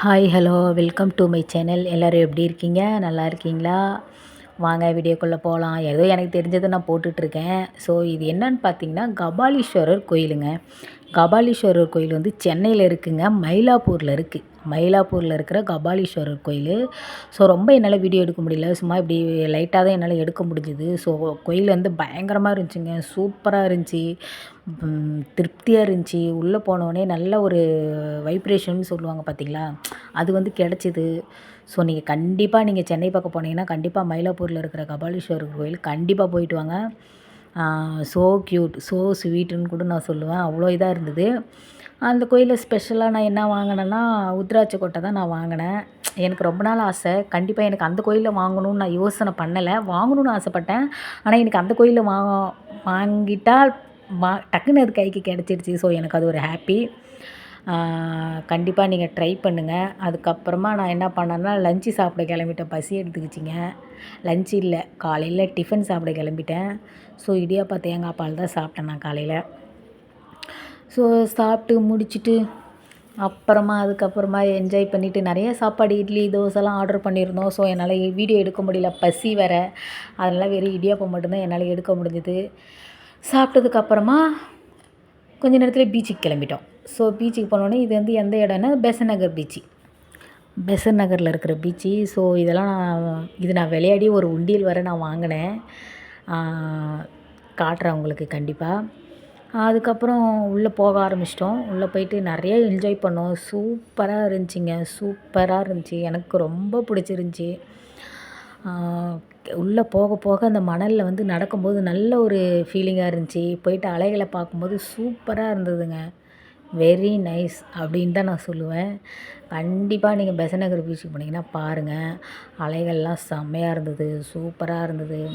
Hi hello welcome to my channel எல்லோரும் எப்படி இருக்கீங்க? நல்லா இருக்கீங்களா? வாங்க வீடியோக்குள்ளே போகலாம் ஏதோ எனக்கு தெரிஞ்சதை நான் போட்டுட்ருக்கேன். ஸோ இது என்னன்னு பார்த்தீங்கன்னா கபாலீஸ்வரர் கோயிலுங்க. கபாலீஸ்வரர் கோயில் வந்து சென்னையில் இருக்குங்க. மயிலாப்பூரில் இருக்குது மயிலாப்பூரில் இருக்கிற கபாலீஸ்வரர் கோயில். ஸோ ரொம்ப என்னால் வீடியோ எடுக்க முடியல. சும்மா இப்படி லைட்டாக தான் என்னால் எடுக்க முடிஞ்சுது. ஸோ கோயில் வந்து பயங்கரமாக இருந்துச்சுங்க. சூப்பராக இருந்துச்சு. திருப்தியாக இருந்துச்சு. உள்ளே போனோடனே நல்ல ஒரு வைப்ரேஷன் சொல்லுவாங்க பார்த்தீங்களா அது வந்து கிடச்சிது. ஸோ நீங்கள் கண்டிப்பாக நீங்கள் சென்னை பக்கம் போனீங்கன்னா கண்டிப்பாக மயிலாப்பூரில் இருக்கிற கபாலீஸ்வரர் கோயில் கண்டிப்பாக போயிட்டு வாங்க. ஸோ க்யூட் ஸோ ஸ்வீட்டுன்னு கூட நான் சொல்லுவேன். அவ்வளோ இதாக இருந்தது. அந்த கோயிலில் ஸ்பெஷலாக நான் என்ன வாங்கினேன்னா உத்ராட்ச கொட்டை தான் நான் வாங்கினேன். எனக்கு ரொம்ப நாள் ஆசை. கண்டிப்பாக எனக்கு அந்த கோயிலில் வாங்கணும்னு நான் யோசனை பண்ணலை. வாங்கணும்னு ஆசைப்பட்டேன். ஆனால் எனக்கு அந்த கோயிலில் வா வாங்கிட்டால் வா டக்குன்னு அது கைக்கு கிடச்சிருச்சு. ஸோ எனக்கு அது ஒரு ஹாப்பி கண்டிப்பாக நீங்கள் ட்ரை பண்ணுங்கள் அதுக்கப்புறமா நான் என்ன பண்ணேன்னா லஞ்சு சாப்பிட கிளம்பிட்டேன். பசி எடுத்துக்கிச்சிங்க. லஞ்ச் இல்லை. காலையில் டிஃபன் சாப்பிட கிளம்பிட்டேன். ஸோ இடியாப்பா தேங்காய் பால் தான் சாப்பிட்டேன் நான் காலையில். ஸோ சாப்பிட்டு முடிச்சுட்டு அப்புறமா அதுக்கப்புறமா என்ஜாய் பண்ணிவிட்டு நிறைய சாப்பாடு இட்லி தோசைலாம் ஆர்டர் பண்ணியிருந்தோம். ஸோ என்னால் வீடியோ எடுக்க முடியல. பசி வேறு. அதனால் வெறும் இடியாப்பம் மட்டும்தான் என்னால் எடுக்க முடிஞ்சுது. சாப்பிட்டதுக்கப்புறமா கொஞ்ச நேரத்தில் பீச்சுக்கு கிளம்பிட்டோம். ஸோ பீச்சுக்கு போனோடனே இது வந்து எந்த இடம்னா பெசன் நகர் பீச்சு பெசன் நகரில் இருக்கிற பீச்சு ஸோ இதெல்லாம் நான் இது நான் விளையாடி ஒரு உண்டியல் வர நான் வாங்கினேன். காட்டுறேன் உங்களுக்கு கண்டிப்பாக அதுக்கப்புறம் உள்ளே போக ஆரம்பிச்சிட்டோம். உள்ளே போயிட்டு நிறைய என்ஜாய் பண்ணோம். சூப்பராக இருந்துச்சிங்க. சூப்பராக இருந்துச்சு. எனக்கு ரொம்ப பிடிச்சிருந்துச்சி. உள்ளே போக போக அந்த மணலில் வந்து நடக்கும்போது நல்ல ஒரு ஃபீலிங்காக இருந்துச்சு. போயிட்டு அலைகளை பார்க்கும்போது சூப்பராக இருந்ததுங்க. வெரி நைஸ் அப்படின்னு தான் நான் சொல்லுவேன். கண்டிப்பாக நீங்கள் பெசநகர் பீச்சுக்கு போனீங்கன்னா பாருங்கள் அலைகள்லாம் செம்மையாக இருந்தது. சூப்பராக இருந்தது.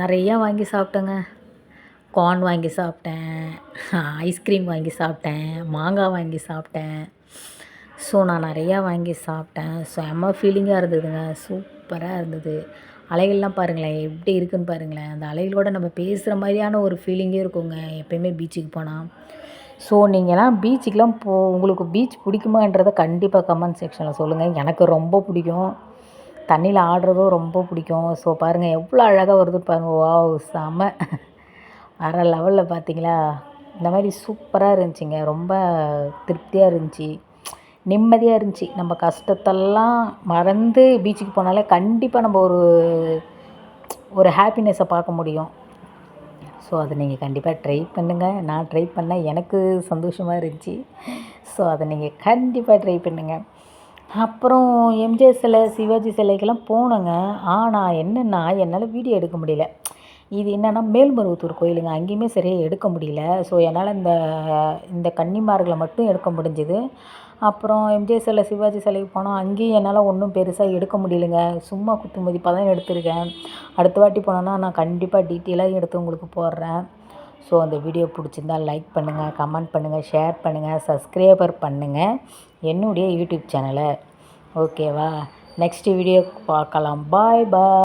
நிறையா வாங்கி சாப்பிட்டேங்க. கார்ன் வாங்கி சாப்பிட்டேன். ஐஸ்கிரீம் வாங்கி சாப்பிட்டேன். மாங்காய் வாங்கி சாப்பிட்டேன். ஸோ நான் நிறையா வாங்கி சாப்பிட்டேன். செம்ம ஃபீலிங்காக இருந்ததுங்க. சூப்பராக இருந்தது. அலைகள்லாம் பாருங்களேன் எப்படி இருக்குதுன்னு பாருங்களேன். அந்த அலைகளோட நம்ம பேசுகிற மாதிரியான ஒரு ஃபீலிங்கே இருக்குங்க. எப்பயுமே பீச்சுக்கு போனால் ஸோ நீங்கள்லாம் பீச்சுக்கெலாம் போ உங்களுக்கு பீச் பிடிக்குமான்றதை கண்டிப்பாக கமெண்ட் செக்ஷனில் சொல்லுங்கள் எனக்கு ரொம்ப பிடிக்கும். தண்ணியில் ஆடுறதும் ரொம்ப பிடிக்கும். ஸோ பாருங்கள் எவ்வளோ அழகாக வருது பாருங்கள் வா செம. வேறு லெவலில் பார்த்தீங்களா இந்த மாதிரி சூப்பராக இருந்துச்சுங்க. ரொம்ப திருப்தியாக இருந்துச்சு. நிம்மதியாக இருந்துச்சு. நம்ம கஷ்டத்தெல்லாம் மறந்து பீச்சுக்கு போனாலே கண்டிப்பாக நம்ம ஒரு ஒரு ஹாப்பினஸை பார்க்க முடியும். ஸோ அதை நீங்கள் கண்டிப்பாக ட்ரை பண்ணுங்கள் நான் ட்ரை பண்ணேன் எனக்கு சந்தோஷமாக இருந்துச்சு. ஸோ அதை நீங்கள் கண்டிப்பாக ட்ரை பண்ணுங்கள் அப்புறம் எம்ஜிஆர் சிலை சிவாஜி சிலைக்கெல்லாம் போனேங்க. ஆனால் என்னென்னா என்னால் வீடியோ எடுக்க முடியல. இது என்னென்னா மேல்மருவத்தூர் கோயிலுங்க. அங்கேயுமே சரியாக எடுக்க முடியல. ஸோ என்னால் இந்த இந்த கன்னிமார்களை மட்டும் எடுக்க முடிஞ்சுது. அப்புறம் எம்ஜிஆர் சிலை சிவாஜி சிலைக்கு போனோம் அங்கேயும் என்னால் ஒன்றும் பெருசாக எடுக்க முடியலைங்க. சும்மா குத்து மதிப்பாக தான் எடுத்திருக்கேன். அடுத்த வாட்டி போனோன்னா நான் கண்டிப்பாக டீட்டெயிலாக எடுத்து உங்களுக்கு போடுறேன். ஸோ அந்த வீடியோ பிடிச்சிருந்தால் லைக் பண்ணுங்கள் கமெண்ட் பண்ணுங்கள் ஷேர் பண்ணுங்கள் சப்ஸ்கிரைபர் பண்ணுங்கள் என்னுடைய யூடியூப் சேனலை. ஓகேவா? நெக்ஸ்ட் வீடியோ பார்க்கலாம். பாய் பாய்.